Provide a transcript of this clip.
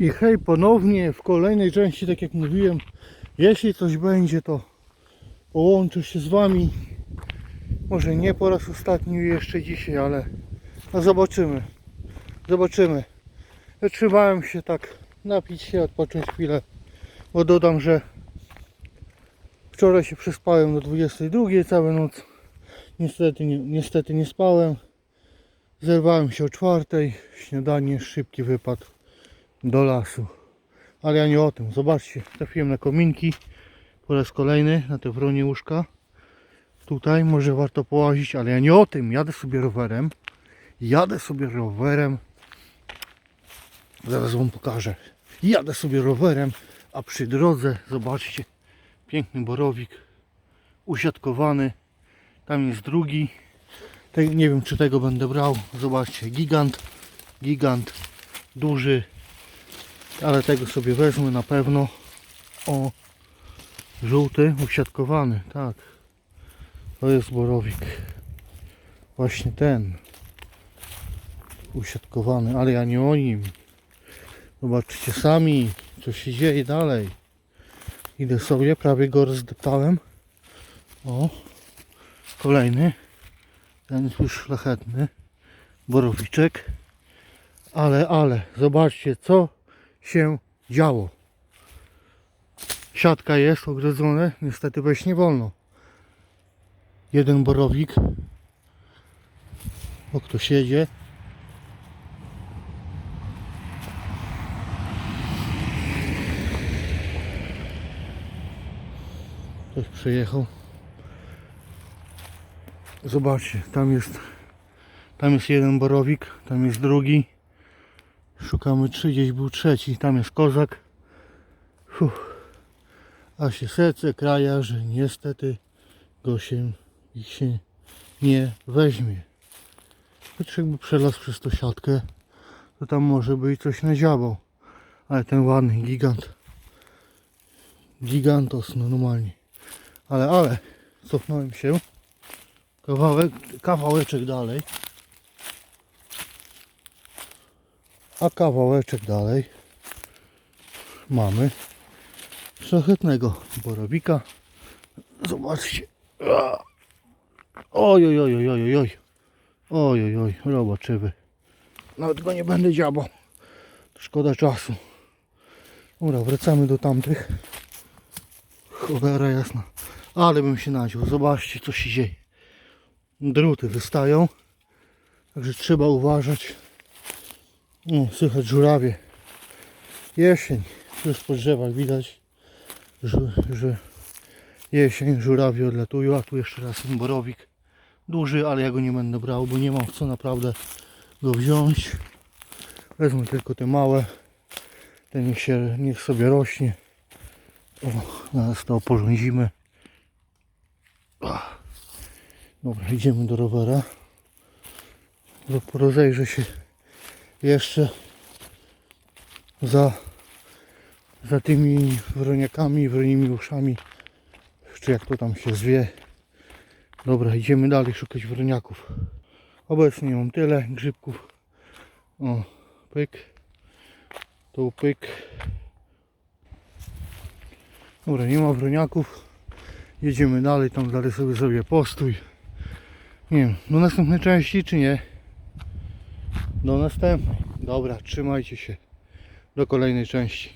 I hej, ponownie w kolejnej części, tak jak mówiłem, jeśli coś będzie, to połączę się z Wami. Może nie po raz ostatni jeszcze dzisiaj, ale no zobaczymy. Zobaczymy. Zatrzymałem się tak napić się, odpocząć chwilę, bo dodam, że wczoraj się przespałem do 22 całą noc. Niestety nie, niestety nie spałem. Zerwałem się o czwartej, śniadanie, szybki wypad do lasu. Ale ja nie o tym. Zobaczcie, trafiłem na kominki po raz kolejny na te wronie łóżka. Tutaj może warto połazić, ale ja nie o tym. Jadę sobie rowerem. Jadę sobie rowerem. Zaraz wam pokażę. Jadę sobie rowerem, a przy drodze zobaczcie piękny borowik usiadkowany. Tam jest drugi. Nie wiem czy tego będę brał. Zobaczcie, gigant, gigant, duży. Ale tego sobie wezmę na pewno. O, żółty, usiadkowany, tak. To jest borowik. Właśnie ten. Usiadkowany, ale ja nie o nim. Zobaczcie sami, co się dzieje dalej. Idę sobie, prawie go rozdeptałem. O, kolejny. Ten już szlachetny. Borowiczek. Ale, ale, zobaczcie, co się działo. Siatka jest ogrodzone, niestety wejść nie wolno. Jeden borowik. O, ktoś jedzie. Ktoś przyjechał. Zobaczcie, tam jest tam jest jeden borowik, tam jest drugi. Szukamy trzy, gdzieś był trzeci, tam jest kozak. Fuh. A się serce kraja, że niestety go się, ich się nie weźmie. Choć jakby przelazł przez tą siatkę, to tam może by i coś nadziałał. Ale ten ładny gigant. Gigantos, no normalnie. Ale, ale, cofnąłem się. Kawałek, kawałeczek dalej. A kawałeczek dalej mamy szlachetnego borowika. Zobaczcie. Oj, oj, oj, oj, oj, oj. Oj, oj, robaczywy. Nawet go nie będę dziabał. Szkoda czasu. Dobra, wracamy do tamtych. Cholera jasna. Ale bym się nadział. Zobaczcie co się dzieje. Druty wystają. Także trzeba uważać. O, słychać żurawie. Jesień. Już po drzewach widać, że, że jesień, żurawie odlatują. A tu jeszcze raz ten borowik. Duży, ale ja go nie będę brał, bo nie mam co naprawdę go wziąć. Wezmę tylko te małe. Ten niech, się, niech sobie rośnie. O, zaraz to porządzimy. Dobra, idziemy do rowera. Ro- Rozejrzę się jeszcze za, za tymi wroniakami, wronimi uszami, czy jak to tam się zwie. Dobra, idziemy dalej szukać wroniaków. Obecnie mam tyle grzybków. O, pyk. Tu pyk. Dobra, nie ma wroniaków. Jedziemy dalej, tam dalej sobie sobie postój. Nie wiem, do następnej części czy nie? Do następnej. Dobra, trzymajcie się. Do kolejnej części.